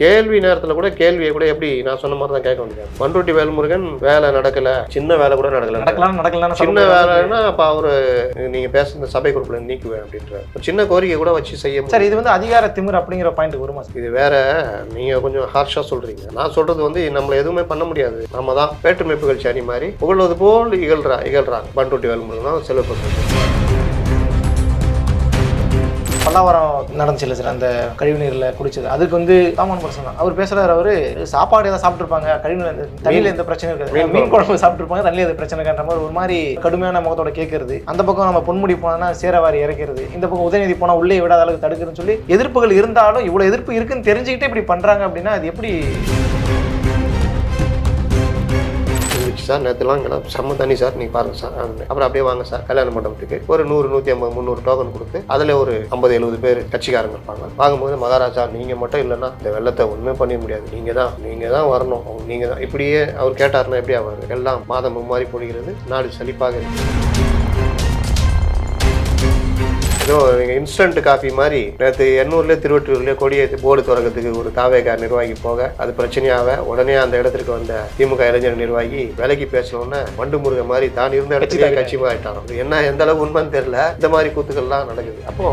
கேள்வி நேரத்தில் கூட கேள்வியை கூட எப்படி நான் சொன்ன மாதிரி தான் கேட்க முடியாது பண்ருட்டி வேல்முருகன் வேலை நடக்கல. சின்ன வேலை கூட நடக்கல நடக்கலாம் நடக்கலாம் சின்ன வேலைன்னா அப்போ அவரு நீங்க பேசுன சபை குரூப்ல நீக்குவேன் அப்படின்ற ஒரு சின்ன கோரிக்கை கூட வச்சு செய்ய. சார் இது வந்து அதிகார திமிர் அப்படிங்கிற பாயிண்ட் வருமா இது வேற நீங்க கொஞ்சம் ஹார்ஷா சொல்றீங்க. நான் சொல்றது வந்து நம்மள எதுவுமே பண்ண முடியாது. நம்ம தான் வேற்றுமை புகழ்ச்சி அணி மாதிரி புகழ்வது போல் இகழ்றா இகழ்றாங்க. பண்ருட்டி வேல்முருகன் தான் செலவு பல்லாவரம் நடந்துச்சுல்ல சார் அந்த கழிவுநீரில் குடிச்சது. அதுக்கு வந்து காமன் பர்சன் தான் அவர் பேசுறாரு அவரு சாப்பாடு ஏதாவது சாப்பிட்டுருப்பாங்க கழிவுநீர் தண்ணியில் எந்த பிரச்சனையும் இருக்காது. மீன் குழம்பு. சாப்பிட்டுருப்பாங்க தண்ணியில் எந்த பிரச்சனை இருக்கான்ற மாதிரி ஒரு மாதிரி கடுமையான முகத்தோட கேட்கறது அந்த பக்கம் நம்ம பொன்முடி போனா சேரவாரி இறக்கிறது. இந்த பக்கம் உதயநிதி போனா உள்ளே விடாத அளவுக்கு தடுக்கிறதுன்னு சொல்லி எதிர்ப்புகள் இருந்தாலும் இவ்வளவு எதிர்ப்பு இருக்குன்னு தெரிஞ்சுக்கிட்டு இப்படி பண்றாங்க அப்படின்னா அது எப்படி சார் நேற்றுலாம் இங்கே செம்ம தண்ணி சார் நீங்கள் பாருங்கள் சார். அப்புறம் அப்படியே வாங்க சார் கல்யாண மண்டபத்துக்கு. ஒரு நூறு நூற்றி ஐம்பது முந்நூறு டோக்கன் கொடுத்து அதில் ஒரு ஐம்பது எழுபது பேர் கட்சிக்காரங்க இருப்பாங்க. வாங்கும்போது மகாராஜா நீங்கள் மட்டும் இல்லைன்னா இந்த வெள்ளத்தை ஒன்றுமே பண்ண முடியாது. நீங்கள் தான் நீங்கள் தான் வரணும். நீங்கள் தான். இப்படியே அவர் கேட்டாருன்னா எப்படி அவர் எல்லாம் மாதம் மும்மாறி பொழிகிறது நாடு செழிப்பாக ஏதோ இன்ஸ்டன்ட் காஃபி மாதிரி நேற்று எண்ணூர்லேயே திருவற்றூர்லேயே கொடியேற்றி போர்டு திறக்கிறதுக்கு ஒரு தாவேகா நிர்வாகி போக அது பிரச்சனையாக உடனே அந்த இடத்துக்கு வந்த திமுக இளைஞர் நிர்வாகி விலைக்கு பேசணும்னா வண்டு முருக மாதிரி தான் இருந்த இடத்துல கட்சி மாறிட்டாங்க இது என்ன எந்த அளவுக்கு உண்மைன்னு தெரியல. இந்த மாதிரி கூத்துக்கள்லாம் நடக்குது. அப்போ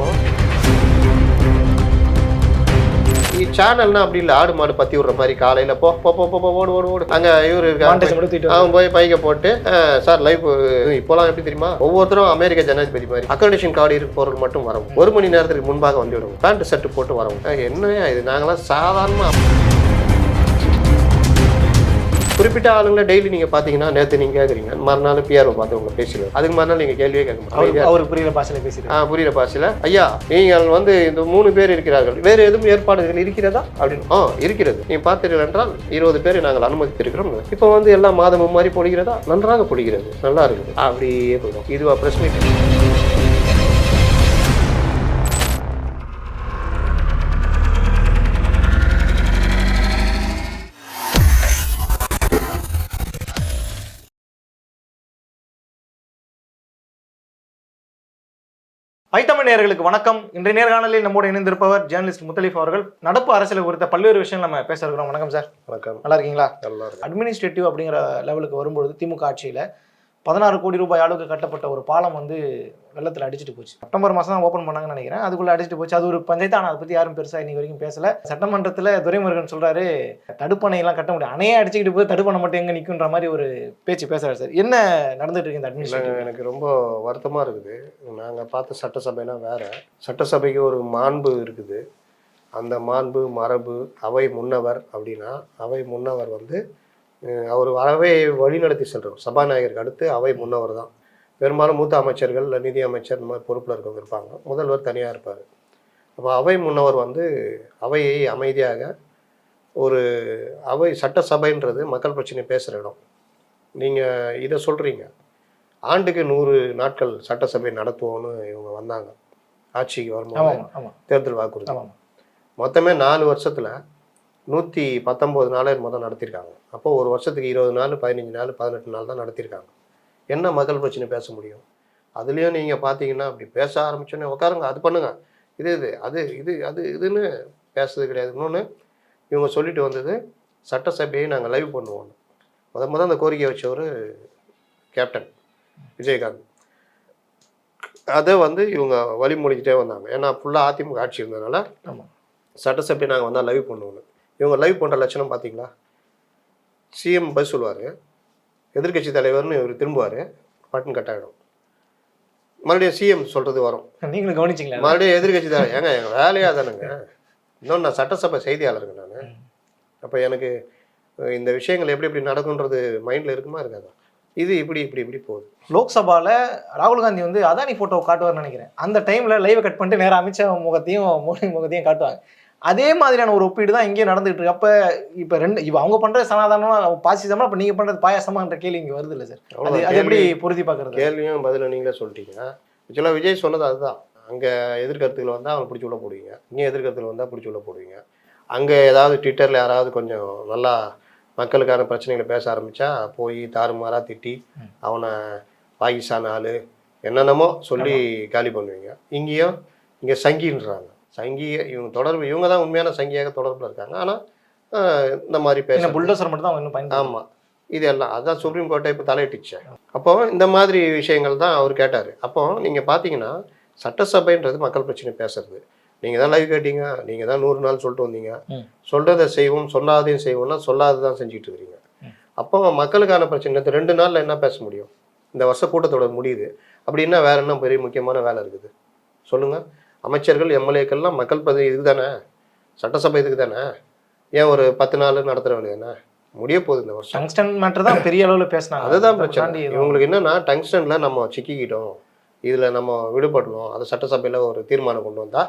சேனல்னா அப்படி இல்லை ஆடு மாடு பத்தி விடுற மாதிரி காலையில போ போ போ போ, ஓடு ஓடு ஓடு. அங்க இவரு அவன் போய் பைக்கை போட்டு சார் லைவ் இப்போலாம் எப்படி தெரியுமா? ஒவ்வொருத்தரும் அமெரிக்க ஜனாதிபதி மாதிரி. அக்கோமடேஷன் கார்டு இருக்கு போறது மட்டும் வரும். ஒரு மணி நேரத்துக்கு முன்பாக வந்து விடுவோம் பேண்ட் ஷர்ட் போட்டு வரோம். என்ன இது? நாங்களாம் சாதாரணமா குறிப்பிட்ட ஆளுங்களை டெய்லி நீங்க பாத்தீங்கன்னா நேத்து நீங்க கேக்குறீங்க. மறுநாள் பிஆர்ஓ பார்த்து உங்களை பேசல அதுக்கு மறுநாள் நீங்க கேள்வியே கேட்க அவரு மாட்டீங்க அவருக்கு புரியல பாஷையில பேசிட்டு ஆ புரியுற பாசில ஐயா நீங்கள் வந்து இந்த மூணு பேர் இருக்கிறார்கள். வேறு எதுவும் ஏற்பாடுகள் இருக்கிறதா? அப்படின்னு. ஆ இருக்கிறது. நீ பார்த்தீர்கள் என்றால் இருபது பேரை நாங்கள் அனுமதித்திருக்கிறோம். இப்போ வந்து எல்லா மாதமும் மாதிரி பொழிகிறதா? நன்றாக பொழிகிறது. நல்லா இருக்குது. அப்படியே போயிடும். இதுவா பிரஸ் மீட் ஐத்தமிழ் நேயர்களுக்கு வணக்கம். இன்றைய நேர்காணலில் நம்மோடு இணைந்திருப்பவர் ஜேர்னலிஸ்ட் முத்தலீஃப் அவர்கள். நடப்பு அரசியல் குறித்த பல்வேறு விஷயங்கள் நம்ம பேச இருக்கிறோம். வணக்கம் சார். வணக்கம். நல்லா இருக்கீங்களா? நல்லா அட்மினிஸ்ட்ரேட்டிவ் அப்படிங்கிற லெவலுக்கு வரும்பொழுது திமுக ஆட்சியில் பதினாறு கோடி ரூபாய் அளவுக்கு கட்டப்பட்ட ஒரு பாலம் வந்து வெள்ளத்தில் அடிச்சிட்டு போச்சு. செப்டம்பர் மாதம் தான் ஓப்பன் பண்ணாங்கன்னு நினைக்கிறேன். அதுக்குள்ளே அடிச்சிட்டு போச்சு. அது ஒரு பஞ்சாயத்து. ஆனால் அதை பற்றி யாரும் பெருசாக இன்னைக்கு வரைக்கும் பேசல. சட்டமன்றத்தில் துரைமுருகன் சொல்கிறாரு தடுப்பணையெல்லாம் கட்ட முடியும் அணையே அடிச்சுக்கிட்டு போய் தடுப்பணை மட்டும் எங்கே நிற்குன்ற மாதிரி ஒரு பேச்சு பேசுகிறார் சார். என்ன நடந்துட்டு இருக்கு இந்த அட்மிஷன் எனக்கு ரொம்ப வருத்தமாக இருக்குது. நாங்கள் பார்த்த சட்டசபைனா வேற. சட்டசபைக்கு ஒரு மாண்பு இருக்குது. அந்த மாண்பு மரபு அவை முன்னவர் அப்படின்னா அவை முன்னவர் வந்து அவர் அவை வழிநடத்தி செல்றவர். சபாநாயகருக்கு அடுத்து அவை முன்னவர் தான். பெரும்பாலும் மூத்த அமைச்சர்கள் இல்ல நிதி அமைச்சர் இந்த மாதிரி பொறுப்பில் இருக்கவங்க இருப்பாங்க. முதல்வர் தனியாக இருப்பார். அப்போ அவை முன்னவர் வந்து அவையை அமைதியாக ஒரு அவை சட்டசபைன்றது மக்கள் பிரச்சனை பேசுகிற இடம். நீங்கள் இதை சொல்கிறீங்க ஆண்டுக்கு நூறு நாட்கள் சட்டசபை நடத்துவோம்னு இவங்க வந்தாங்க. ஆட்சிக்கு வரும்போது தேர்தல் வாக்குறுதி. மொத்தமே நாலு வருஷத்துல நூற்றி பத்தொம்போது நாளே மொத்தம் நடத்தியிருக்காங்க அப்போ ஒரு வருஷத்துக்கு இருபது நாள் பதினஞ்சு நாள் பதினெட்டு நாள் தான் நடத்தியிருக்காங்க என்ன மக்கள் பிரச்சனை பேச முடியும்? அதுலேயும் நீங்கள் பார்த்தீங்கன்னா அப்படி பேச ஆரம்பிச்சோன்னே உட்காருங்க அது பண்ணுங்க. இது இது அது இது அது இதுன்னு பேசுறது கிடையாது. இன்னொன்று இவங்க சொல்லிட்டு வந்தது சட்டசபையை நாங்கள் லைவ் பண்ணுவோம் முத முத அந்த கோரிக்கை வச்சவர் கேப்டன் விஜயகாந்த். அதை வந்து இவங்க வழிமொழிக்கிட்டே வந்தாங்க. ஏன்னா ஃபுல்லாக அதிமுக ஆட்சி இருந்ததுனால ஆமாம் சட்டசபை நாங்கள் வந்தால் லைவ் பண்ணுவோம் இவங்க லைவ் பண்ணுற லட்சணம் பார்த்தீங்களா சிஎம் பதில் சொல்லுவார். எதிர்க்கட்சி தலைவர்னு இவர் திரும்புவார். பட்டன் கட் ஆகிடும் மறுபடியும் சிஎம் சொல்கிறது வரும். நீங்களும் கவனிச்சிங்களா? மறுபடியும் எதிர்க்கட்சி தலைவர் ஏங்க எங்கள் வேலையாக தானுங்க. இன்னொன்று நான் சட்டசபை செய்தியாளருங்க நான். அப்போ எனக்கு இந்த விஷயங்கள் எப்படி எப்படி நடக்குன்றது மைண்டில் இருக்குமா இருக்காதா? இது இப்படி இப்படி இப்படி போகுது. லோக்சபால ராகுல் காந்தி வந்து அதானி போட்டோ காட்டுவார்னு நினைக்கிறேன். அந்த டைம்ல லைவை கட் பண்ணிட்டு நேரா அமித்ஷா முகத்தையும் மோடி முகத்தையும் காட்டுவாங்க. அதே மாதிரியான ஒரு ஒப்பீடு தான் இங்கேயும் நடந்துகிட்டு இருக்கு. அப்ப இப்ப ரெண்டு இப்ப அவங்க பண்றது சனாதனமா பாசிசமா இப்ப நீங்க பண்றது பாயாசமான்ற கேள்வி இங்க வருது இல்ல சார் அது. அது எப்படி பொருத்தி பாக்குறது கேள்வியும் பதிலும் நீங்களே சொல்லிட்டீங்க ஆக்சுவலாக விஜய் சொன்னது அதுதான். அங்கே எதிர்கருத்துகள் வந்தால் அவனை பிடிச்சி உள்ள போடுவீங்க. இங்கே எதிர்கருத்துகள் வந்தால் பிடிச்சி உள்ள போடுவீங்க. அங்கே ஏதாவது ட்விட்டரில் யாராவது கொஞ்சம் நல்லா மக்களுக்கான பிரச்சனைகளை பேச ஆரம்பித்தா போய் தாறுமாறாக திட்டி அவனை பாகிஸ்தான் ஆள் என்னென்னமோ சொல்லி காலி பண்ணுவீங்க. இங்கேயும் இங்கே சங்கின்றாங்க. சங்கி இவங்க தொடர்பு இவங்க தான் உண்மையான சங்கியாக தொடர்பில் இருக்காங்க. ஆனால் இந்த மாதிரி பேச புல்டோசர் மட்டும் தான் இன்னும் ஆமாம் இது எல்லாம் அதான் சுப்ரீம் கோர்ட்டை இப்போ தலையிட்டுச்சு. அப்போ இந்த மாதிரி விஷயங்கள் தான் அவர் கேட்டார். அப்போ நீங்கள் பார்த்தீங்கன்னா சட்டசபைன்றது மக்கள் பிரச்சனை பேசுறது. நீங்கள் தான் லைவ் கேட்டீங்க நீங்கள் தான் நூறு நாள் சொல்லிட்டு வந்தீங்க. சொல்றதை செய்வோம் சொல்லாதையும் செய்வோம்னா சொல்லாததான் செஞ்சுட்டு இருக்கிறீங்க. அப்போ மக்களுக்கான பிரச்சனை இந்த ரெண்டு நாளில் என்ன பேச முடியும்? இந்த வருஷ கூட்டத்தோட முடியுது. அப்படின்னா வேற என்ன பெரிய முக்கியமான வேலை இருக்குது? சொல்லுங்க. அமைச்சர்கள் எம்எல்ஏக்கள்லாம் மக்கள் பிரதி இதுக்கு தானே? சட்டசபை இதுக்கு தானே? ஏன் ஒரு பத்து நாள் நடத்துற வேண்டியதுதானே முடிய போகுது இந்த வருஷம். டங்ஸ்டன் மேட்டர் தான் பெரிய அளவுல பேசினாங்க. அதுதான் அதை பிரச்சனை இவங்களுக்கு என்னன்னா டங்ஸ்டன்ல நம்ம சிக்கிக்கிட்டோம். இதுல நம்ம விடுபடணும் அதை சட்டசபையில ஒரு தீர்மானம் கொண்டு வந்தா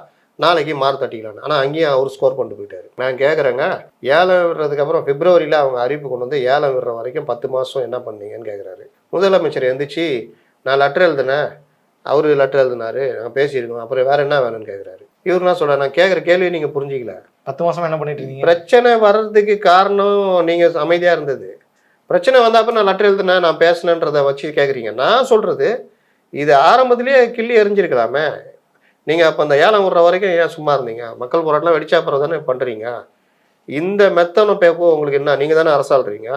நாளைக்கு மார்க் தட்டிக்கலாம் ஆனா அங்கேயும் அவர் ஸ்கோர் பண்ணிட்டு போயிட்டாரு. நான் கேக்குறேங்க ஏலம் விடுறதுக்கு அப்புறம் பிப்ரவரியில அவங்க அறிவிப்பு கொண்டு வந்து ஏலம் விடுற வரைக்கும் பத்து மாசம் என்ன பண்ணீங்கன்னு கேக்குறாரு. முதலமைச்சர் எந்திரிச்சு நான் லெட்டர் எழுதினேன். அவரு லெட்டர் எழுதினாரு நான் பேசியிருக்கோம் அப்புறம் வேற என்ன வேணும்னு கேக்குறாரு. இவர் என்ன சொல்ற நான் கேக்குற கேள்வியை நீங்க புரிஞ்சிக்கல. பத்து மாசமா என்ன பண்ணிட்டு இருக்கீங்க? பிரச்சனை வர்றதுக்கு காரணம் நீங்க அமைதியா இருந்தது. பிரச்சனை வந்தப்ப நான் லெட்டர் எழுதுனேன் நான் பேசினேன்றதை வச்சு கேக்குறீங்க. நான் சொல்றது இது ஆரம்பத்திலேயே கிள்ளி எரிஞ்சிருக்கலாமே. நீங்க அப்ப அந்த ஏலம் விடுற வரைக்கும் ஏன் சும்மா இருந்தீங்க? மக்கள் போராட்டம் வெடிச்சா அப்புறம் தானே பண்றீங்க? இந்த மெத்தனம் பேப்போ உங்களுக்கு என்ன நீங்க தானே அரசாள்றீங்க?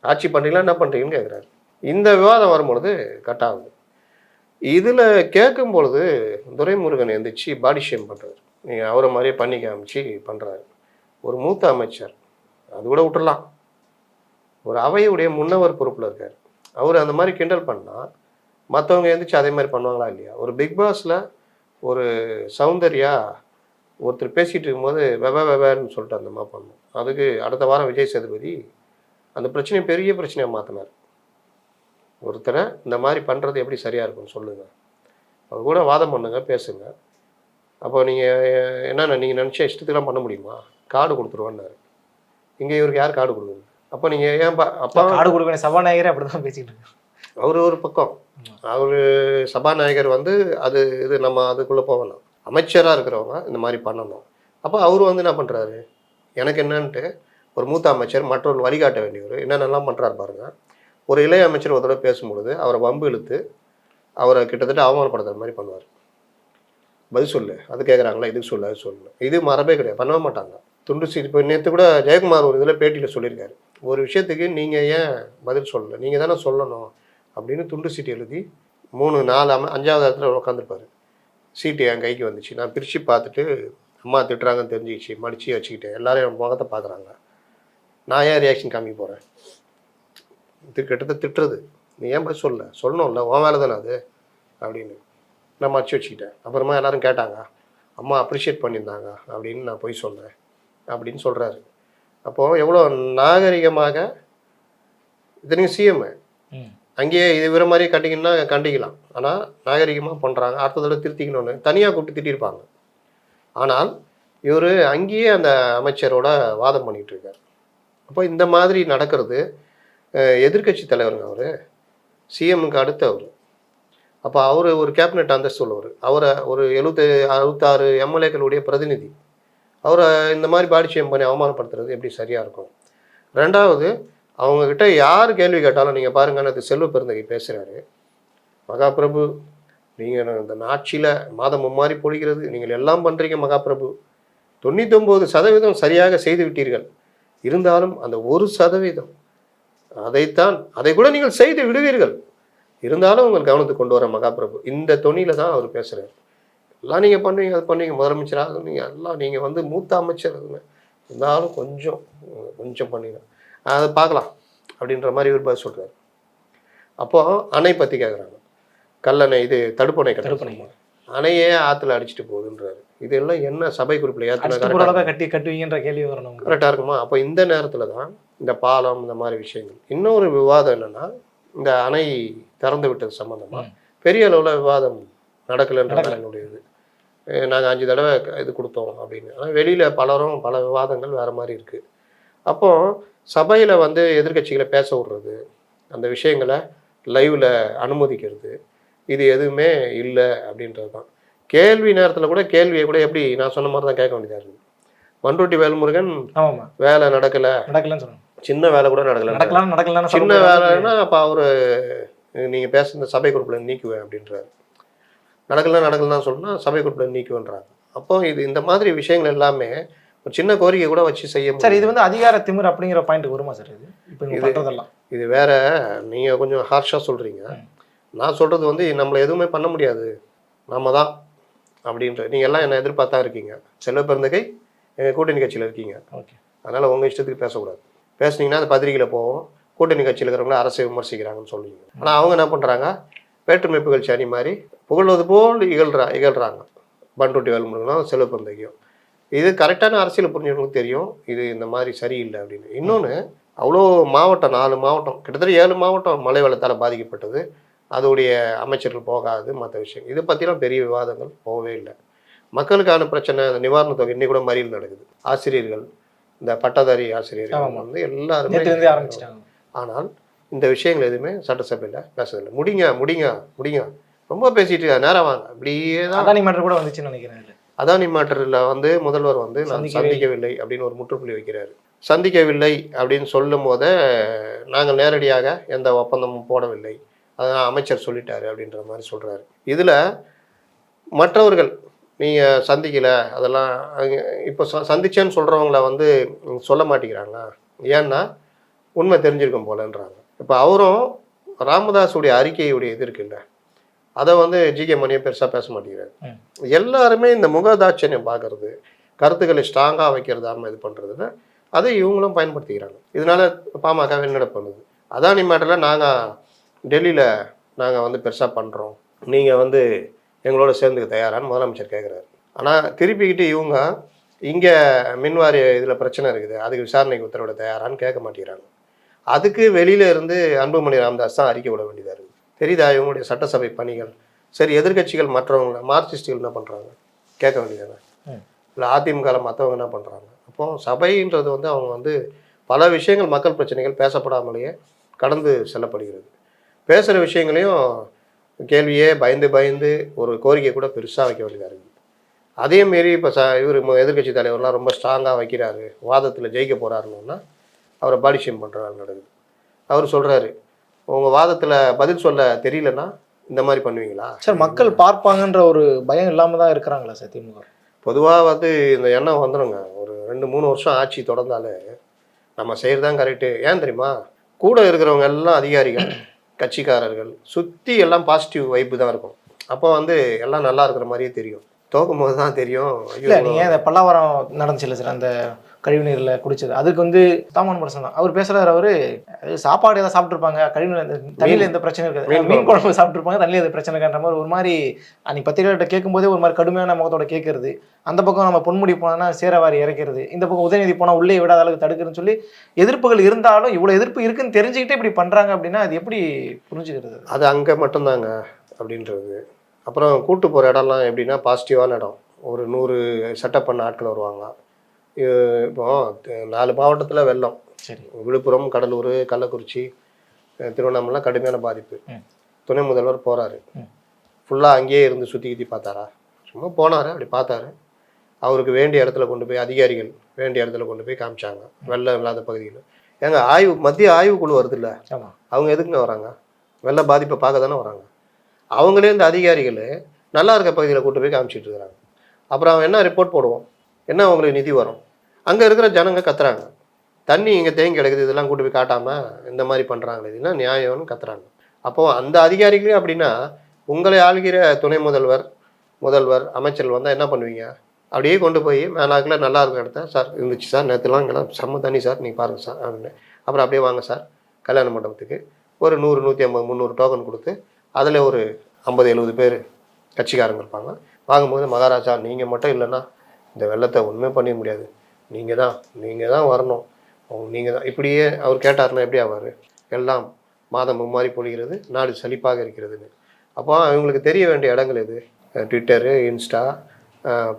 ஆட்சி பண்றீங்களா என்ன பண்றீங்கன்னு கேக்குறாரு. இந்த விவாதம் வரும்பொழுது கட் ஆகுது. இதில் கேட்கும் பொழுது துரைமுருகன் எந்திரிச்சு பாடி ஷேம் பண்ணுறாரு நீங்கள் அவரை மாதிரியே பண்ணி காமிச்சு பண்ணுறாரு ஒரு மூத்த அமைச்சர் அது கூட விட்டுடலாம். ஒரு அவையுடைய முன்னவர் பொறுப்பில் இருக்கார். அவர் அந்த மாதிரி கிண்டல் பண்ணால் மற்றவங்க எந்திரிச்சு அதே மாதிரி பண்ணுவாங்களா இல்லையா? ஒரு பிக் பாஸில் ஒரு சௌந்தர்யா ஒருத்தர் பேசிகிட்டு இருக்கும்போது வெவ வெவன்னு சொல்லிட்டு அந்த மாதிரி பண்ணோம். அதுக்கு அடுத்த வாரம் விஜய் சேதுபதி அந்த பிரச்சனையை பெரிய பிரச்சனையாக மாற்றினார் ஒருத்தரை இந்த மாதிரி பண்ணுறது எப்படி சரியாக இருக்கும்னு சொல்லுங்கள் அவர் கூட வாதம் பண்ணுங்க பேசுங்க. அப்போ நீங்கள் என்னென்ன நீங்கள் நினச்ச இஷ்டத்துக்குலாம் பண்ண முடியுமா? கார்டு கொடுத்துருவான்னாரு. இங்கே இவருக்கு யார் கார்டு கொடுக்குறது அப்போ நீங்கள் ஏன் பா அப்பா காடு கொடுக்க சபாநாயகரே அப்படிதான் பேசிட்டு இருக்காரு. அவர் ஒரு பக்கம். அவர் சபாநாயகர் வந்து அது இது நம்ம அதுக்குள்ளே போகலாம். அமைச்சராக இருக்கிறவங்க இந்த மாதிரி பண்ணணும். அப்போ அவர் வந்து என்ன பண்ணுறாரு எனக்கு என்னன்ட்டு ஒரு மூத்த அமைச்சர் மற்றொரு வழிகாட்ட வேண்டியவர் என்னென்னலாம் பண்ணுறாரு பாருங்க. ஒரு இளைய அமைச்சர் ஒரு தடவை பேசும்பொழுது அவரை வம்பு இழுத்து அவரை கிட்டத்தட்ட அவமானப்படுத்துற மாதிரி பண்ணுவார். பதில் சொல்லு. அது கேட்குறாங்களா இதுக்கு சொல்லு? அது சொல்லு. இது மரபே கிடையாது. பண்ணவே மாட்டாங்க. துண்டு சீட் இப்போ நேற்று கூட ஜெயக்குமார் ஒரு இதில் பேட்டியில் சொல்லியிருக்காரு. ஒரு விஷயத்துக்கு நீங்கள் ஏன் பதில் சொல்லலை? நீங்கள் தானே சொல்லணும் அப்படின்னு துண்டு சீட்டு எழுதி மூணு நாலு அம அஞ்சாவது இடத்துல உட்காந்துருப்பாரு சீட்டு என் கைக்கு வந்துச்சு. நான் பிரித்து பார்த்துட்டு அம்மா திட்டுறாங்கன்னு தெரிஞ்சிக்கிச்சு மடித்து வச்சுக்கிட்டேன். எல்லோரும் என் முகத்தை பார்க்குறாங்க. நான் ஏன் ரியாக்ஷன் காமிக்க போகிறேன் இது கிட்டத்தட்ட திட்டுறது. நீ ஏன் பதில் சொல்ல? சொல்லணும்ல உன் வேலை தானே அது? அப்படின்னு நான் மடிச்சு வச்சுக்கிட்டேன். அப்புறமா எல்லாரும் கேட்டாங்க அம்மா அப்ரிஷியேட் பண்ணியிருந்தாங்க அப்படின்னு நான் போய் சொன்னேன். அப்படின்னு சொல்கிறாரு அப்போது எவ்வளோ நாகரிகமாக இத்தனையும் சிஎம் ம். அங்கேயே இது இவர மாதிரியே கண்டிங்கன்னா கண்டிக்கலாம். ஆனால் நாகரிகமாக பண்ணுறாங்க அடுத்த தடவை திருத்திக்கணும்னு தனியாக கூப்பிட்டு திட்டிருப்பாங்க. ஆனால் இவர் அங்கேயே அந்த அமைச்சரோட வாதம் பண்ணிட்டு இருக்கார். அப்போ இந்த மாதிரி நடக்கிறது எதிர்கட்சி தலைவருங்க அவர். சிஎம்முக்கு அடுத்து அவர். அப்போ அவர் ஒரு கேபினெட் அந்தஸ்து உள்ளவர். அவரை ஒரு எழுபத்தி அறுபத்தாறு எம்எல்ஏக்களுடைய பிரதிநிதி. அவரை இந்த மாதிரி பாடி பண்ணி அவமானப்படுத்துறது எப்படி சரியாக இருக்கும்? ரெண்டாவது அவங்கக்கிட்ட யார் கேள்வி கேட்டாலும் நீங்கள் பாருங்கன்னு அது செல்வ பெருந்தகை பேசுகிறாரு மகாபிரபு நீங்கள் இந்த ஆட்சியில் மாதம் மாதிரி பொழிகிறது நீங்கள் எல்லாம் பண்ணுறீங்க மகாபிரபு. தொண்ணூத்தொம்பது சதவீதம் சரியாக செய்து விட்டீர்கள். இருந்தாலும் அந்த ஒரு சதவீதம் அதைத்தான் அதை கூட நீங்கள் செய்து விடுவீர்கள். இருந்தாலும் உங்கள் கவனத்துக்கு கொண்டு வர மகாபிரபு இந்த தொனியில தான் அவர் பேசுகிறார் எல்லாம் நீங்கள் பண்ணுவீங்க அது பண்ணுவீங்க முதலமைச்சராக நீங்கள் எல்லாம் நீங்கள் வந்து மூத்த அமைச்சர். இருந்தாலும் கொஞ்சம் கொஞ்சம் பண்ணுங்க அதை பார்க்கலாம் அப்படின்ற மாதிரி இவர் பதில் சொல்கிறார் அப்போது அணை பற்றி கேட்குறாங்க கல்லணை இது தடுப்பணை தடுப்பணை. அணையே ஆற்றுல அடிச்சிட்டு போகுதுன்றாரு. இதெல்லாம் என்ன சபை குறிப்பில் ஏற்றின கட்டி கட்டுவீங்கன்ற கேள்வி வரணும். கரெக்டாக இருக்குமா? அப்போ இந்த நேரத்தில் தான் இந்த பாலம் இந்த மாதிரி விஷயங்கள். இன்னொரு விவாதம் என்னன்னா இந்த அணை திறந்து விட்டது சம்மந்தமாக. பெரிய அளவில் விவாதம் நடக்கலைன்றது நடக்கல. என்னுடைய இது நாங்கள் அஞ்சு தடவை இது கொடுத்தோம் அப்படின்னு. ஆனால் வெளியில் பலரும் பல விவாதங்கள் வேறு மாதிரி இருக்குது அப்போ சபையில் வந்து எதிர்க்கட்சிகளை பேச விடுறது அந்த விஷயங்களை லைவில் அனுமதிக்கிறது இது எதுவுமே இல்லை அப்படின்றது தான் கேள்வி நேரத்தில் கூட கேள்வியை கூட எப்படி நான் சொன்ன மாதிரி தான் கேட்க வேண்டியதாக இருக்குது மண்ருட்டி வேல்முருகன் வேலை நடக்கலை. நடக்கலன்னு சொல்லணும் சின்ன வேலை கூட நடக்கல நடக்கலாம் நடக்கலாம்னு சின்ன. வேலைன்னா அப்போ அவர் நீங்கள் பேச இந்த சபை குறிப்பில் நீக்குவேன் அப்படின்றாரு. நடக்கல நடக்கலன்னு சொன்னால் சபை குறிப்பில் நீக்குவேன்றாங்க அப்போ இது இந்த மாதிரி விஷயங்கள் எல்லாமே ஒரு சின்ன கோரிக்கை கூட வச்சு செய்ய சார் இது வந்து அதிகார திமிர் அப்படிங்கிற பாயிண்ட் வருமா சார் இது? இப்போ நீங்க இது- வேற நீங்கள் கொஞ்சம் ஹார்ஷாக சொல்கிறீங்க நான் சொல்கிறது வந்து நம்மளை எதுவுமே பண்ண முடியாது. நாம தான் அப்படின்ற நீங்கள் எல்லாம் என்ன எதிர்பார்த்தா இருக்கீங்க. செல்வ பிறந்தகை எங்கள் கூட்டணி கட்சியில் இருக்கீங்க. ஓகே. அதனால் உங்கள் இஷ்டத்துக்கு பேசக்கூடாது. பேசுனீங்கன்னா அந்த பத்திரிகையில் போவோம். கூட்டணி கட்சியில் இருக்கிறவங்கள அரசை விமர்சிக்கிறாங்கன்னு சொல்லுவீங்க. ஆனால் அவங்க என்ன பண்ணுறாங்க வேற்றுமை புகழ்ச்சி அணி மாதிரி புகழ்வது போல் இகழ்றா இகழ்கிறாங்க பண்ருட்டி வேலுமுருகனும் செல்வப்பந்தகியும் இது கரெக்டான அரசியல் புரிஞ்சவங்களுக்கு தெரியும். இது இந்த மாதிரி சரியில்லை அப்படின்னு. இன்னொன்று அவ்வளோ மாவட்டம் நாலு மாவட்டம் கிட்டத்தட்ட ஏழு மாவட்டம் மழை வெள்ளத்தால் பாதிக்கப்பட்டது. அதோடைய அமைச்சர்கள் போகாது மற்ற விஷயம். இதை பற்றிலாம் பெரிய விவாதங்கள் போகவே இல்லை. மக்களுக்கான பிரச்சனை அந்த நிவாரணத் தொகை இன்னைக்கு கூட மறியல் நடக்குது. ஆசிரியர்கள் இந்த பட்டதாரி ஆசிரியர்கள். வந்து எல்லாருமே ஆரம்பிச்சிட்டாங்க. ஆனால் இந்த விஷயங்கள் எதுவுமே சட்டசபையில் பேசுறதில்லை முடிங்க முடிங்க முடிங்க. ரொம்ப பேசிட்டு இருக்காங்க. நேரம் வாங்க. அப்படியே தான் அதானி மேட்டர் கூட வந்துச்சுன்னு நினைக்கிறேன். அதானி மேட்டரில் வந்து முதல்வர் வந்து நான் சந்திக்கவே சந்திக்கவில்லை அப்படின்னு ஒரு முற்றுப்புள்ளி வைக்கிறாரு. சந்திக்கவில்லை அப்படின்னு சொல்லும் போதே நாங்கள் நேரடியாக எந்த ஒப்பந்தமும் போடவில்லை. அதான் அமைச்சர் சொல்லிட்டாரு அப்படின்ற மாதிரி சொல்றாரு. இதுல மற்றவர்கள் நீங்க சந்திக்கல அதெல்லாம் இப்போ ச- சந்திச்சேன்னு சொல்றவங்கள வந்து சொல்ல மாட்டேங்கிறாங்களா? ஏன்னா உண்மை தெரிஞ்சிருக்கும் போலன்றாங்க. இப்போ அவரும் ராமதாஸுடைய அறிக்கையுடைய இது இருக்குல்ல அதை வந்து ஜி கே மணியை பெருசாக பேச மாட்டேங்கிறாரு. எல்லாருமே இந்த முகதாட்சணியம் பார்க்கறது கருத்துக்களை ஸ்ட்ராங்காக வைக்கிறதாம இது பண்ணுறதுல அதை இவங்களும் பயன்படுத்திக்கிறாங்க. இதனால பாமக வெளிநடப்பு பண்ணுது. அதானி மேட்டரில் நாங்கள் டெல்லியில் நாங்கள் வந்து பெருசாக பண்ணுறோம் நீங்கள் வந்து எங்களோட சேர்ந்துக்க தயாரான்னு முதலமைச்சர் கேட்குறாரு ஆனால் திருப்பிக்கிட்டு இவங்க இங்கே மின்வாரிய இதில் பிரச்சனை இருக்குது. அதுக்கு விசாரணைக்கு உத்தரவிட தயாரான்னு கேட்க மாட்டேங்கிறாங்க. அதுக்கு வெளியில இருந்து அன்புமணி ராமதாஸ் தான் அறிக்கை விட வேண்டியதாக இருக்குது தெரியுதா இவங்களுடைய சட்டசபை பணிகள்? சரி எதிர்க்கட்சிகள் மற்றவங்க மார்க்சிஸ்டுகள் என்ன பண்ணுறாங்க கேட்க வேண்டியதானே. இல்லை அதிமுகவில் மற்றவங்க என்ன பண்ணுறாங்க அப்போ சபைன்றது வந்து அவங்க வந்து பல விஷயங்கள் மக்கள் பிரச்சனைகள் பேசப்படாமலேயே கடந்து செல்லப்படுகிறது. பேசுகிற விஷயங்களையும் கேள்வியே பயந்து பயந்து ஒரு கோரிக்கை கூட பெருசாக வைக்க வேண்டியதாக இருக்குது அதே மாரி இப்போ ச இவர் எதிர்க்கட்சி தலைவர்லாம் ரொம்ப ஸ்ட்ராங்காக வைக்கிறாரு. வாதத்தில் ஜெயிக்க போகிறாருன்னா அவரை பாடி ஷேம் பண்ணுறாரு நடக்குது. அவர் சொல்கிறாரு உங்கள் வாதத்தில் பதில் சொல்ல தெரியலன்னா இந்த மாதிரி பண்ணுவீங்களா? சார் மக்கள் பார்ப்பாங்கன்ற ஒரு பயம் இல்லாம தான் இருக்கிறாங்களா சார் திமுக? பொதுவாக வந்து இந்த எண்ணம் வந்துடுங்க ஒரு ரெண்டு மூணு வருஷம் ஆட்சி தொடர்ந்தாலே நம்ம செய்கிறது தான் கரெக்டு ஏன் தெரியுமா? கூட இருக்கிறவங்க எல்லாம் அதிகாரிகள் கட்சிக்காரர்கள் சுற்றி எல்லாம் பாசிட்டிவ் வைப்பு தான் இருக்கும். அப்போ வந்து எல்லாம் நல்லா இருக்கிற மாதிரியே தெரியும். தோக்கும் போது தான் தெரியும் இல்ல ஐயோ நீங்க இந்த பல்லாவரம் நடந்துச்சுல்ல சார்? அந்த கழிவுநீர்ல குடிச்சது. அதுக்கு வந்து தாமன் மனுஷன் தான் அவர் பேசுறாரு அவரு சாப்பாடு ஏதாவது சாப்பிட்டுருப்பாங்க. கழிவுநீர் இந்த தண்ணியில எந்த பிரச்சனை இருக்காது. மீன் குழம்பு. சாப்பிட்டுருப்பாங்க தண்ணியில எந்த பிரச்சனை இருக்கான்ற மாதிரி ஒரு மாதிரி அன்னைக்கு பத்திரிகைகிட்ட கேட்கும்போதே ஒரு மாதிரி கடுமையான முகத்தோட கேட்கறது. அந்த பக்கம் நம்ம பொன்முடி போனோம்னா சேரவாரி இறக்கிறது. இந்த பக்கம் உதயநிதி போனா உள்ளே விடாத அளவுக்கு தடுக்கிறதுன்னு சொல்லி எதிர்ப்புகள் இருந்தாலும் இவ்வளவு எதிர்ப்பு இருக்குன்னு தெரிஞ்சுக்கிட்டே இப்படி பண்றாங்க அப்படின்னா அது எப்படி புரிஞ்சுக்கிறது? அது அங்கே மட்டும்தாங்க அப்படின்றது. அப்புறம் கூட்டு போகிற இடம்லாம் எப்படின்னா பாசிட்டிவான இடம். ஒரு நூறு செட்டப் பண்ண ஆட்கள் வருவாங்க. இ- இப்போ நாலு மாவட்டத்தில் வெள்ளம். சரி. விழுப்புரம் கடலூர் கள்ளக்குறிச்சி திருவண்ணாமலை கடுமையான பாதிப்பு. துணை முதல்வர் போகிறாரு. ஃபுல்லாக அங்கேயே இருந்து சுற்றி கித்தி பார்த்தாரா? சும்மா போனார் அப்படி பார்த்தாரு. அவருக்கு வேண்டிய இடத்துல கொண்டு போய் அதிகாரிகள் வேண்டிய இடத்துல கொண்டு போய் காமிச்சாங்க. வெள்ளம் இல்லாத பகுதியில். ஏங்க ஆய்வு மத்திய ஆய்வுக்குழு வருதுல்ல? ஆமா. அவங்க எதுக்குங்க வராங்க? வெள்ள பாதிப்பை பார்க்க தானே வராங்க. அவங்களே இந்த அதிகாரிகள் நல்லா இருக்க பகுதியில் கூட்டு போய் காமிச்சிட்டு இருக்கிறாங்க. அப்புறம் அவன் என்ன ரிப்போர்ட் போடுவோம்? என்ன அவங்களுக்கு நிதி வரும்? அங்கே இருக்கிற ஜனங்க கத்துறாங்க. தண்ணி இங்கே தேங்கி கிடக்குது இதெல்லாம் கூட்டு போய் காட்டாமல் இந்த மாதிரி பண்ணுறாங்களே இதுனா நியாயம்னு கத்துறாங்க. அப்போது அந்த அதிகாரிகளே அப்படின்னா உங்களை ஆளுகிற துணை முதல்வர் முதல்வர் அமைச்சர் வந்தால் என்ன பண்ணுவீங்க? அப்படியே கொண்டு போய் மேலாக்கில் நல்லா இருக்கிற இடத்த சார் இருந்துச்சு சார் நேற்றுலாம் இங்கெல்லாம் செம்ம தண்ணி சார் நீங்கள் பாருங்கள் சார் அப்படின்னு. அப்புறம் அப்படியே வாங்க சார் கல்யாண மண்டபத்துக்கு. ஒரு நூறு நூற்றி ஐம்பது முந்நூறு டோக்கன் கொடுத்து அதில் ஒரு ஐம்பது எழுபது பேர் கட்சிக்காரங்க இருப்பாங்க. வாங்கும்போது மகாராஜா நீங்கள் மட்டும் இல்லைன்னா இந்த வெள்ளத்தை ஒன்றுமே பண்ணிட முடியாது. நீங்கள் தான் நீங்கள் தான் வரணும். நீங்கள் தான் இப்படியே அவர் கேட்டாருன்னா எப்படி ஆவார்? எல்லாம் மாதம் மாதிரி பொழிகிறது நாடு செழிப்பாக இருக்கிறதுன்னு. அப்போ அவங்களுக்கு தெரிய வேண்டிய இடங்கள் எது? ட்விட்டரு இன்ஸ்டா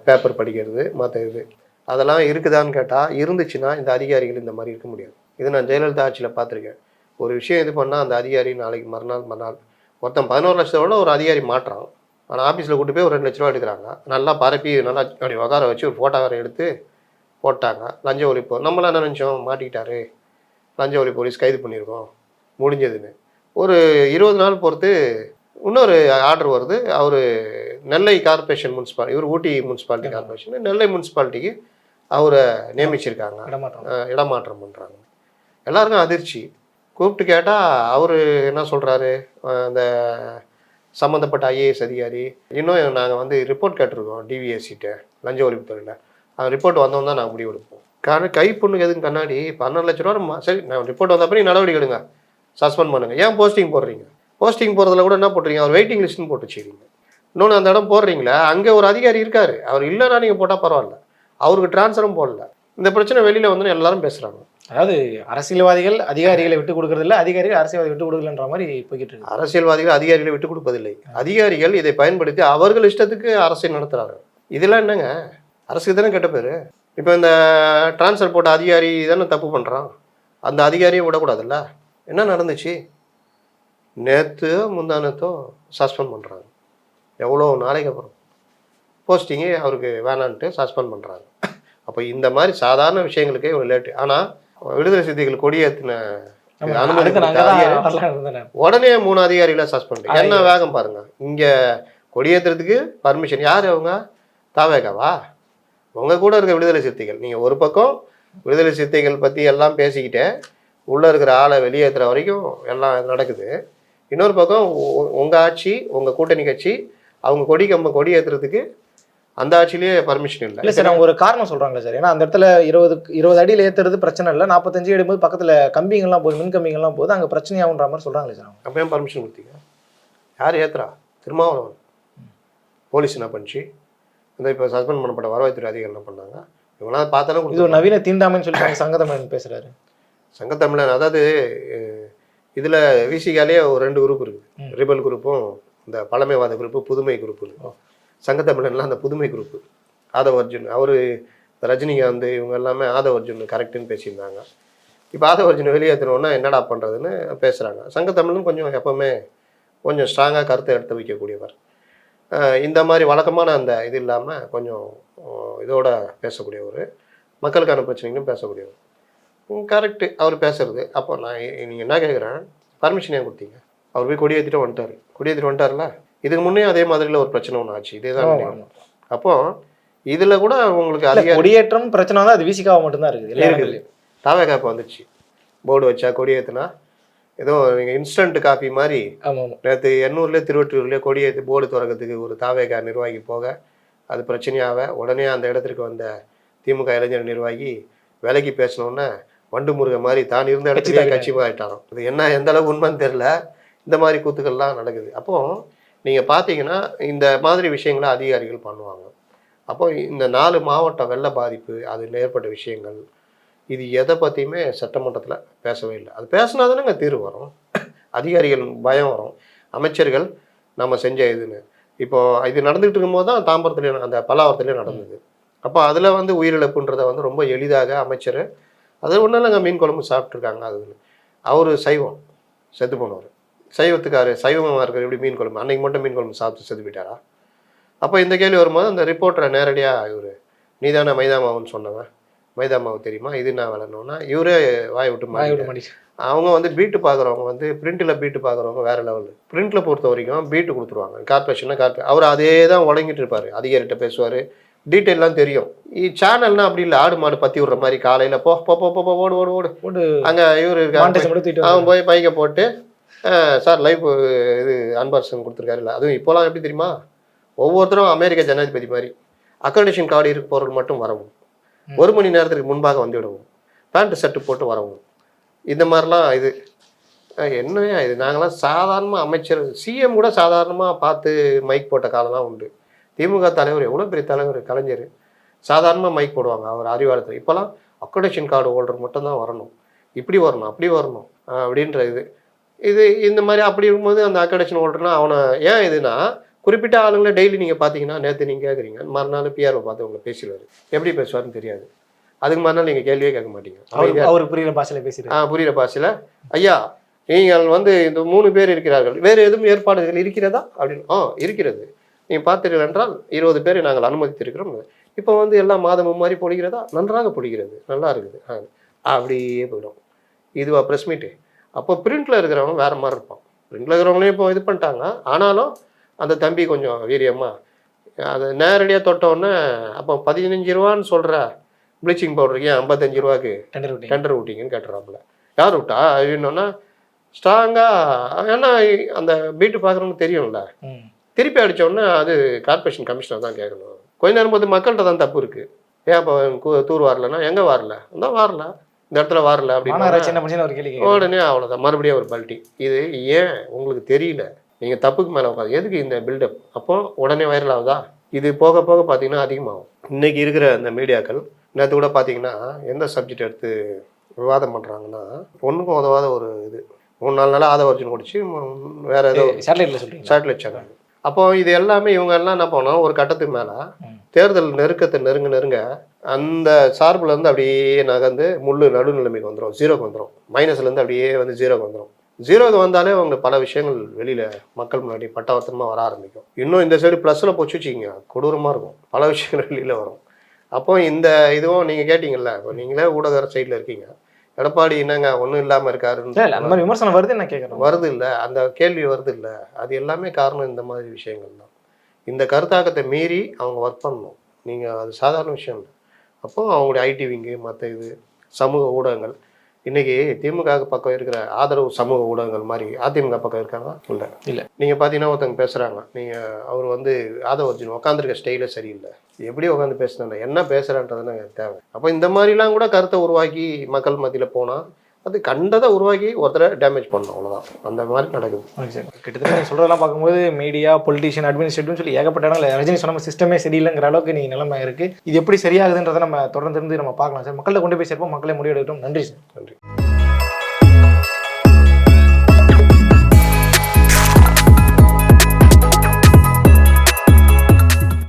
பேப்பர் படிக்கிறது மற்ற இது. அதெல்லாம் இருக்குதான்னு கேட்டால் இருந்துச்சுன்னா இந்த அதிகாரிகள் இந்த மாதிரி இருக்க முடியாது. இது நான் ஜெயலலிதா ஆட்சியில் பார்த்துருக்கேன். ஒரு விஷயம் இது பண்ணால் அந்த அதிகாரி நாளைக்கு மறுநாள் மறுநாள். ஒருத்தன் பதினோரு லட்சத்தோட ஒரு அதிகாரி மாற்றான் ஆனால் ஆஃபீஸில் கூட்டு போய் ஒரு ரெண்டு லட்ச ரூபா எடுக்கிறாங்க. நல்லா பரப்பி நல்லா அப்படி உட்கார வச்சு ஒரு ஃபோட்டோ வேறு எடுத்து போட்டாங்க. லஞ்ச ஒழிப்பு. நம்மளாம் என்ன நினச்சோம்? மாட்டிக்கிட்டாரு. லஞ்ச ஒழிப்பு போலீஸ் கைது பண்ணியிருக்கோம். முடிஞ்சதுன்னு. ஒரு இருபது நாள் பொறுத்து இன்னொரு ஆர்டர் வருது. அவர் நெல்லை கார்ப்பரேஷன் முனிசிபாலிட்டி இவர் ஊட்டி முனிசிபாலிட்டி கார்ப்பரேஷன். நெல்லை முனிசிபாலிட்டிக்கு அவரை நியமிச்சிருக்காங்க. இடமாற்றம் இடமாற்றம் பண்ணுறாங்க எல்லாருக்கும் அதிர்ச்சி. கூப்பிட்டு கேட்டால் அவர் என்ன சொல்கிறாரு அந்த சம்மந்தப்பட்ட ஐஏஎஸ் அதிகாரி. இன்னும் நாங்கள் வந்து ரிப்போர்ட் கேட்டிருக்கோம் டிவிஎஸ்சிட்ட லஞ்ச ஒழிப்புத்துறையில். அந்த ரிப்போர்ட் வந்தோம் தான் நாங்கள் முடிவெடுப்போம் காரணம் கை பொண்ணுக்கு எதுக்கு கண்ணாடி? பன்னெண்டு லட்ச ரூபா சரி நான் ரிப்போர்ட் வந்த அப்புறம் நடவடிக்கை எடுங்க. சஸ்பெண்ட் பண்ணுங்க. ஏன் போஸ்டிங் போடுறீங்க? போஸ்டிங் போகிறதுல கூட என்ன போட்டுறீங்க அவர் வெயிட்டிங் லிஸ்ட்னு போட்டு வச்சுக்கிறீங்க இன்னொன்று அந்த இடம் போடுறீங்களா அங்கே ஒரு அதிகாரி இருக்காரு. அவர் இல்லைன்னா நீங்கள் போட்டால் பரவாயில்ல. அவருக்கு டிரான்ஸ்ஃபரும் போடல. இந்த பிரச்சனை வெளியில் வந்து எல்லாரும் பேசுகிறாங்க அதாவது அரசியல்வாதிகள் அதிகாரிகளை விட்டு கொடுக்கறது இல்ல அதிகாரிகள் அரசியல்வாதி விட்டு கொடுக்கலன்ற மாதிரி போய்கிட்டு இருக்கு. அரசியல்வாதிகள் அதிகாரிகளை விட்டு கொடுப்பதில்லை. அதிகாரிகள் இதை பயன்படுத்தி அவர்கள் இஷ்டத்துக்கு அரசியல் நடத்துறாங்க இதெல்லாம் என்னங்க? அரசுக்கு தானே கெட்ட பேர்? இப்போ இந்த டிரான்ஸ்ஃபர் போட்ட அதிகாரி தானே தப்பு பண்ணுறான் அந்த அதிகாரியும் விடக்கூடாதுல்ல? என்ன நடந்துச்சு? நேற்று முந்தானத்தோ சஸ்பெண்ட் பண்ணுறாங்க எவ்வளோ நாளைக்கு அப்புறம்? போஸ்டிங்கே அவருக்கு வேணான்ட்டு சஸ்பெண்ட் பண்ணுறாங்க அப்போ இந்த மாதிரி சாதாரண விஷயங்களுக்கே ஒரு லேட்டு ஆனால் விடுதலை சித்திகள் கொடியேற்றின. உடனே மூணு அதிகாரிகளை சஸ்பெண்ட் என்ன வேகம் பாருங்க. இங்க கொடியேற்றுறதுக்கு பர்மிஷன் யார் அவங்க? தாவேகாவா? உங்க கூட இருக்க விடுதலை சிறுத்தைகள் நீங்க ஒரு பக்கம் விடுதலை சிறுத்தைகள் பத்தி எல்லாம் பேசிக்கிட்டே உள்ள இருக்கிற ஆளை வெளியேற்றுற வரைக்கும் எல்லாம் நடக்குது. இன்னொரு பக்கம் உ- உங்க ஆட்சி உங்க கூட்டணி கட்சி அவங்க கொடி கம்ப கொடி ஏத்துறதுக்கு அந்த ஆட்சியிலேயே பர்மிஷன் இல்லை. இல்ல சார் அவங்க ஒரு காரணம் சொல்றாங்களே சார். ஏன்னா அந்த இடத்துல இருபது இருபது அடியில் ஏத்துறது பிரச்சனை இல்லை. நாற்பத்தஞ்சு எடுக்கும்போது பக்கத்துல கம்பிங்கெல்லாம் போகுது மின் கம்பிங்கெல்லாம் போகுது அங்க பிரச்சனையாகுன்ற மாதிரி சொல்றாங்களே சார் அவங்க. அப்போ ஏன் பர்மிஷன் கொடுத்தீங்க? யார் ஏத்துறா? திருமாவளவன். போலீஸ் என்ன பண்ணுச்சு? இந்த இப்போ சஸ்பெண்ட் பண்ணப்பட்ட வருவாய்த்துறை அதிகாரிகள் என்ன பண்ணாங்க? இவங்களாம் பார்த்தாலும் இது ஒரு நவீன தீண்டாமைன்னு சொல்லி சங்கதமன் பேசுறாரு. சங்கத்தமிழன் அதாவது இதுல விசிகாலே ஒரு ரெண்டு குரூப் இருக்கு ம். ரிபல் குரூப்பும் இந்த பழமைவாத குரூப்பு புதுமை குரூப் இருக்கு சங்கத்தமிழன்லாம் அந்த புதுமை குரூப்பு. ஆதவ அர்ஜுன் அவரு ரஜினிகாந்த் இவங்க எல்லாமே ஆதவ அர்ஜுன் கரெக்டுன்னு பேசியிருந்தாங்க. இப்போ ஆதவ அர்ஜுன் வெளியேற்றணுன்னா என்னடா பண்ணுறதுன்னு பேசுகிறாங்க சங்கத்தமிழன் கொஞ்சம் எப்பவுமே கொஞ்சம் ஸ்ட்ராங்காக கருத்தை எடுத்து வைக்கக்கூடியவர். இந்த மாதிரி வழக்கமான அந்த இது இல்லாமல் கொஞ்சம் இதோட பேசக்கூடியவர் மக்களுக்கான பிரச்சனைகளும் பேசக்கூடியவர். கரெக்டு அவர் பேசுறது. அப்போ நான் நீங்கள் என்ன கேட்குறேன் பர்மிஷன் ஏன் கொடுத்தீங்க? அவர் போய் கொடியேற்றிட்டு வந்துட்டார். கொடியேற்றிட்டு வந்துட்டார்ல? இதுக்கு முன்னே அதே மாதிரில ஒரு பிரச்சனை ஒன்று ஆச்சு. இதே தான். அப்போ இதில் கூட உங்களுக்கு அதிகாரி கொடியேற்றம் பிரச்சனை வந்து அது விசிகாவை மட்டும்தான் இருக்குது. இருக்குது. இடத்துலயும். தாவே காப்பு வந்துச்சு. போர்டு வச்சா கொடியேற்றுனா ஏதோ நீங்கள் இன்ஸ்டன்ட் காப்பி மாதிரி நேற்று எண்ணூர்லேயே திருவற்றூர்லேயே கொடியேற்றி போர்டு திறக்கிறதுக்கு ஒரு தாவேகா நிர்வாகி போக அது பிரச்சனையாக உடனே அந்த இடத்திற்கு வந்த திமுக இளைஞர் நிர்வாகி விலைக்கு பேசினோன்னே வண்டு முருக மாதிரி தான் இருந்த இடத்துலயே கட்சி மாறிட்டாராம் இது என்ன எந்த அளவுக்கு உண்மைன்னு தெரியல. இந்த மாதிரி கூத்துக்கள்லாம் நடக்குது. அப்போ நீங்கள் பார்த்தீங்கன்னா இந்த மாதிரி விஷயங்களை அதிகாரிகள் பண்ணுவாங்க. அப்போ இந்த நாலு மாவட்ட வெள்ள பாதிப்பு அதில் ஏற்பட்ட விஷயங்கள் இது எதை பற்றியுமே சட்டமன்றத்தில் பேசவே இல்லை. அது பேசினா தானேங்க தீர்வு வரும். அதிகாரிகள் பயம் வரும். அமைச்சர்கள் நம்ம செஞ்ச இதுன்னு. இப்போ இது நடந்துகிட்டு இருக்கும்போது தான் தாம்பரத்துலேயும் அந்த பல்லாவரத்துலேயும் நடந்தது. அப்போ அதில் வந்து உயிரிழப்புன்றதை வந்து ரொம்ப எளிதாக அமைச்சர் அது ஒன்றும் இல்லைங்க மீன் குழம்பு சாப்பிட்ருக்காங்க அது அவர் சைவம் செத்து போனவர். சைவத்துக்காரு சைவமாக இருக்கிற எப்படி மீன் குழம்பு? அன்னைக்கு மட்டும் மீன் குழம்பு சாப்பிட்டு செத்து போயிட்டாரா? அப்போ இந்த கேள்வி வரும்போது அந்த ரிப்போர்ட்டரை நேரடியாக இவர் நீதான மைதா மாவுன்னு சொன்னவன். மைதா மாவு தெரியுமா? இது நான் விளணுன்னா இவரே வாய் விட்டு வாய் விட மாறிட்டாரு. மாட்டேங்குது. அவங்க வந்து பீட்டு பார்க்குறவங்க வந்து பிரிண்ட்டில் பீட்டு பார்க்குறவங்க வேற லெவல் பிரிண்ட்டில் பொறுத்த வரைக்கும் பீட்டு கொடுத்துருவாங்க. கார்பரேஷன்னா கார்பரே அவர் அதே தான் உடங்கிட்டு இருப்பார். அதிகாரிகிட்ட பேசுவார். டீட்டெயிலாம் தெரியும். சேனல்னா அப்படி இல்லை. ஆடு மாடு பற்றி விடுற மாதிரி காலையில் போ போ போ போ, ஓடு ஓடு ஓடு. போட்டு அங்கே இவர் அவன் போய் பைக்கை போட்டு சார் லைவ் இது அன்பார்சன் கொடுத்துருக்காரு. இல்லை அதுவும் இப்போலாம் எப்படி தெரியுமா? ஒவ்வொருத்தரும் அமெரிக்க ஜனாதிபதி மாதிரி. அக்காமடேஷன் கார்டு இருக்க பொருள் மட்டும் வரவும். ஒரு மணி நேரத்துக்கு முன்பாக வந்துவிடுவோம். பேண்ட் ஷர்ட் போட்டு வரவும். இந்த மாதிரிலாம் இது என்ன இது? நாங்களாம் சாதாரணமாக அமைச்சர் சிஎம் கூட சாதாரணமாக பார்த்து மைக் போட்ட காலம்லாம் உண்டு. திமுக தலைவர் எவ்வளோ பெரிய தலைவர் கலைஞர். சாதாரணமாக மைக் போடுவாங்க அவர் அறிவாளத்தில். இப்போல்லாம் அக்கோடேஷன் கார்டு ஹோல்டர் மட்டும்தான் வரணும். இப்படி வரணும் அப்படி வரணும் அப்படின்ற இது. இது இந்த மாதிரி அப்படி இருக்கும்போது அந்த அக்கோடேஷன் ஹோல்டர்னால் அவனை ஏன் இதுனா குறிப்பிட்ட ஆளுங்களை டெய்லி நீங்கள் பார்த்தீங்கன்னா நேற்று நீங்கள் கேட்குறீங்க மறுநாள் பிஆர்ஓ பார்த்து உங்களை பேசிடுவார். எப்படி பேசுவாருன்னு தெரியாது. அதுக்கு மறுநாள் நீங்கள் கேள்வியே கேட்க மாட்டீங்க. அவருக்கு புரியுற பாஷையில பேசிட்டு ஆ புரியுற பாஷையில் ஐயா நீங்கள் வந்து இந்த மூணு பேர் இருக்கிறார்கள். வேறு எதுவும் ஏற்பாடுகள் இருக்கிறதா? அப்படின்னு ஆ இருக்கிறது. நீங்கள் பார்த்தீர்கள் என்றால் இருபது பேரை நாங்கள் அனுமதித்திருக்கிறோம். இப்போ வந்து எல்லாம் மாதமும் மாதிரி பொழிகிறதா? நன்றாக பொழிகிறது. நல்லா இருக்குது. ஆ அப்படியே போயிடும். இதுவா ப்ரெஸ் மீட்டு அப்போ பிரிண்டில் இருக்கிறவங்க வேறு மாதிரி இருப்பான். பிரிண்டில் இருக்கிறவங்களே இப்போ இது பண்ணிட்டாங்க. ஆனாலும் அந்த தம்பி கொஞ்சம் வீரியமாக அதை நேரடியாக தொட்டோன்னே அப்போ பதினஞ்சு ரூபான்னு சொல்கிற ப்ளீச்சிங் பவுடருக்கு ஏன் ஐம்பத்தஞ்சு ரூபாய்க்கு? டெண்டர் டெண்டர் விட்டீங்கன்னு கேட்டுறாப்புல. யார் விட்டா? என்னன்னா ஸ்ட்ராங்காக ஏன்னா அந்த பீட்டு பார்க்குறவங்களுக்கு தெரியும்ல. திருப்பி அடிச்ச உடனே அது கார்பரேஷன் கமிஷனர் தான் கேட்கணும். கொஞ்ச நேரம் போது மக்கள்கிட்ட தான் தப்பு இருக்கு. ஏன் இப்போ தூர் வரலன்னா எங்கே வரல? தான் வரல. இந்த இடத்துல வரல அப்படின்னு உடனே அவ்வளோதான் மறுபடியும் ஒரு பல்ட்டி. இது ஏன்? உங்களுக்கு தெரியல. நீங்கள் தப்புக்கு மேலே உட்காது எதுக்கு இந்த பில்டப் அப்போ உடனே வைரல் ஆகுதா? இது போக போக பார்த்தீங்கன்னா அதிகமாகும். இன்னைக்கு இருக்கிற இந்த மீடியாக்கள் நேற்று கூட பார்த்தீங்கன்னா எந்த சப்ஜெக்ட் எடுத்து விவாதம் பண்ணுறாங்கன்னா ஒன்றுக்கும் உதவாத ஒரு இது. மூணு நாலு நாளாக ஆதவர்ஜன் குடிச்சு ம், வேற ஏதோ சேட்டலைட்ல சொல்றீங்க சேட்டலைட் சேனல் அப்போ இது எல்லாமே இவங்க எல்லாம் என்ன பண்ணோம் ஒரு கட்டத்துக்கு மேலே. தேர்தல் நெருக்கத்தை நெருங்க நெருங்க அந்த சார்புல இருந்து அப்படியே நகர்ந்து முள்ளு நடுநிலைமைக்கு வந்துடும் ஜீரோக்கு வந்துடும் மைனஸ்ல இருந்து அப்படியே வந்து ஜீரோக்கு வந்துடும் ஜீரோக்கு வந்தாலே அவங்களுக்கு பல விஷயங்கள் வெளியில மக்கள் முன்னாடி பட்டவர்த்தமா வர ஆரம்பிக்கும். இன்னும் இந்த சைடு ப்ளஸ்ல போச்சு வச்சுக்கிங்க. கொடூரமா இருக்கும். பல விஷயங்கள் வெளியில வரும். அப்போ இந்த இதுவும் நீங்க கேட்டீங்கல்ல இப்போ நீங்களே ஊடக சைட்ல இருக்கீங்க. எடப்பாடி என்னங்க ஒன்றும் இல்லாம இல்ல இருக்காருன்னு அந்த மாதிரி விமர்சனம் வருது நான் கேட்கறேன் வருது இல்ல. அந்த கேள்வி வருது இல்ல. அது எல்லாமே காரணம் இந்த மாதிரி விஷயங்கள் தான். இந்த கருத்தாக்கத்தை மீறி அவங்க ஒர்க் பண்ணணும். நீங்க அது சாதாரண விஷயம் இல்லை. அப்போ அவங்களுடைய ஐடி விங்கு மற்ற இது சமூக ஊடகங்கள் இன்னைக்கு திமுக பக்கம் இருக்கிற ஆதரவு சமூக ஊடகங்கள் மாதிரி அதிமுக பக்கம் இருக்காங்க இல்லை. இல்ல. நீங்க பார்த்தீங்கன்னா ஒருத்தவங்க பேசுறாங்க. நீங்க அவர் வந்து ஆதவர்ஜுன் உட்காந்துருக்க ஸ்டைலே சரியில்லை. எப்படி உட்காந்து பேசுனா என்ன பேசுறான்றது எனக்கு தேவை. அப்போ இந்த மாதிரிலாம் கூட கருத்தை உருவாக்கி மக்கள் மத்தியில போனா அது கண்டதை உருவாக்கி ஒருத்தரை டேமேஜ் பண்ணணும் அவ்வளவுதான். அந்த மாதிரி நடக்குது. கிட்டத்தட்ட நீங்கள் சொல்கிறதெல்லாம் பார்க்கும்போது மீடியா பொலிட்டிஷியன் அட்மினிஸ்ட்ரேட்டிவ் சொல்லி ஏகப்பட்ட இடங்கள் ரஜினி சொன்ன சிஸ்டமே சரியில்லைங்கிற அளவுக்கு நீ நிலைமை இருக்கு. இது எப்படி சரியாகுதுன்றதை நம்ம தொடர்ந்து நம்ம பார்க்கலாம். சார் மக்கள்கிட்ட கொண்டு போய் சேர்ப்போம். மக்களை முடிவெடுக்கட்டும். நன்றி சார். நன்றி.